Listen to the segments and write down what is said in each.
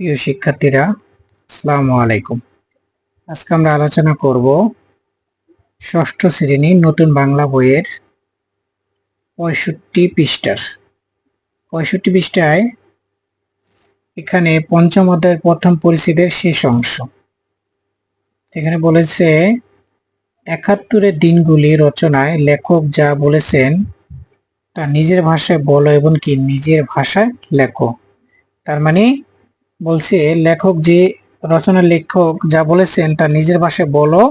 প্রিয় শিক্ষার্থীরা, আসসালামু আলাইকুম। আজকে আমরা আলোচনা করব ষষ্ঠ শ্রেণির নতুন বাংলা বইয়ের পঁয়ষট্টি পৃষ্ঠার। পঁয়ষট্টি পৃষ্ঠায় এখানে পঞ্চম অধ্যায়ের প্রথম পরিচ্ছেদের শেষ অংশ। এখানে বলেছে, একাত্তরের দিনগুলি রচনায় লেখক যা বলেছেন, তা নিজের ভাষায় বলো এবং কি নিজের ভাষায় লেখো। তার মানে বলছে, লেখক যে রচনা লেখক যা বলেছেন তা নিজের ভাষায় বলো,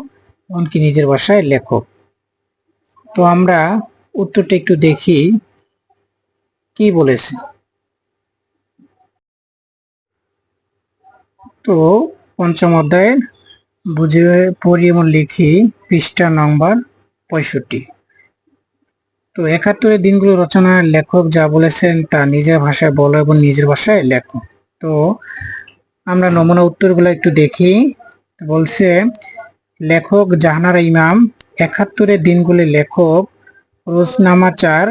এমনকি নিজের ভাষায় লেখো। তো আমরা উত্তরটা একটু দেখি, কি বলেছে। তো পঞ্চম অধ্যায়ে, বুঝে পড়ি এবং লিখি, পৃষ্ঠা নম্বর পঁয়ষট্টি। তো একাত্তরের দিনগুলো রচনার লেখক যা বলেছেন তা নিজের ভাষায় বলো এবং নিজের ভাষায় লেখো। তো আমরা নমুনা উত্তরগুলো একটু দেখি। বলছে, লেখক জাহানারা ইমাম, একাত্তরের দিনগুলি লেখক, রোজনামাচার,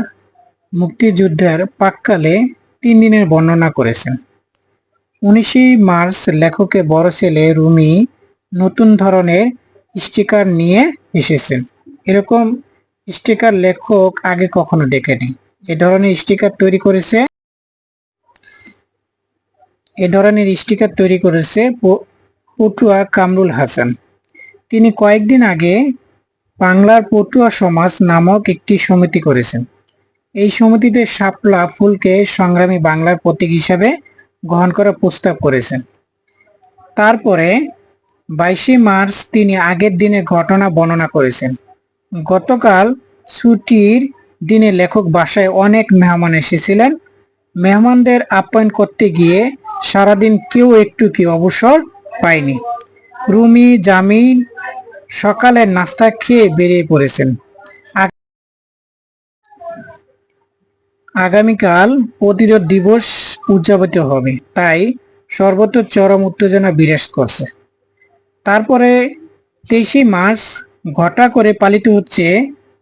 মুক্তিযুদ্ধের পাককালে তিন দিনের বর্ণনা করেছেন। উনিশে মার্চ লেখকের বড় ছেলে রুমি নতুন ধরনের স্টিকার নিয়ে এসেছেন। এরকম স্টিকার লেখক আগে কখনো দেখেনি। এ ধরনের স্টিকার তৈরি করেছে এ ধরনের স্টিকার তৈরি করেছে পটুয়া কামরুল হাসান। তিনি কয়েকদিন আগে বাংলার পটুয়া সমাজ নামক একটি সমিতি করেছেন। এই সমিতিতে শাপলা ফুলকে সংগ্রামী বাংলার প্রতীক হিসাবে গ্রহণ করার প্রস্তাব করেছেন। তারপরে বাইশে মার্চ তিনি আগের দিনের ঘটনা বর্ণনা করেছেন। গতকাল ছুটির দিনে লেখক বাসায় অনেক মেহমান এসেছিলেন। মেহমানদের আপ্যায়ন করতে গিয়ে সারাদিন কেউ একটু কি অবসর পায়নি। রুমি, জামিন সকালের নাস্তা খেয়ে বেরিয়ে পড়েছেন। আগামীকাল প্রতিরোধ দিবস উদযাপিত হবে, তাই সর্বত্র চরম উত্তেজনা বিরাজ করছে। তারপরে তেইশে মার্চ ঘটা করে পালিত হচ্ছে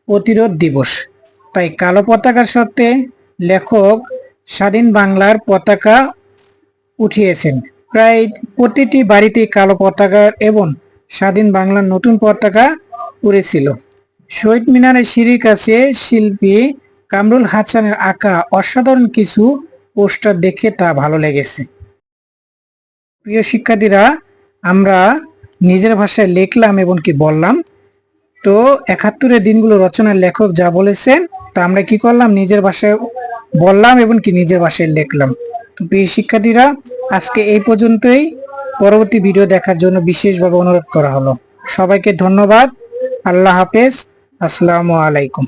প্রতিরোধ দিবস। তাই কালো পতাকার সাথে লেখক স্বাধীন বাংলার পতাকা উঠিয়েছেন। প্রায় প্রতিটি বাড়িতে কালো পতাকা এবং স্বাধীন বাংলার নতুন পতাকা উড়েছিল। শহীদ মিনারের সিঁড়ির কাছে শিল্পী কামরুল হাসানের আঁকা অসাধারণ কিছু পোস্টার দেখে তা ভালো লেগেছে। প্রিয় শিক্ষার্থীরা, আমরা নিজের ভাষায় লিখলাম এবং কি বললাম? তো একাত্তরের দিনগুলো রচনার লেখক যা বলেছেন, তা আমরা কি করলাম? নিজের ভাষায় বললাম এবং কি নিজের ভাষায় লিখলাম। তো প্রিয় শিক্ষার্থীরা, আজকে এই পর্যন্তই। পরবর্তী ভিডিও দেখার জন্য বিশেষভাবে অনুরোধ করা হলো। সবাইকে ধন্যবাদ। আল্লাহ হাফেজ। আসসালামু আলাইকুম।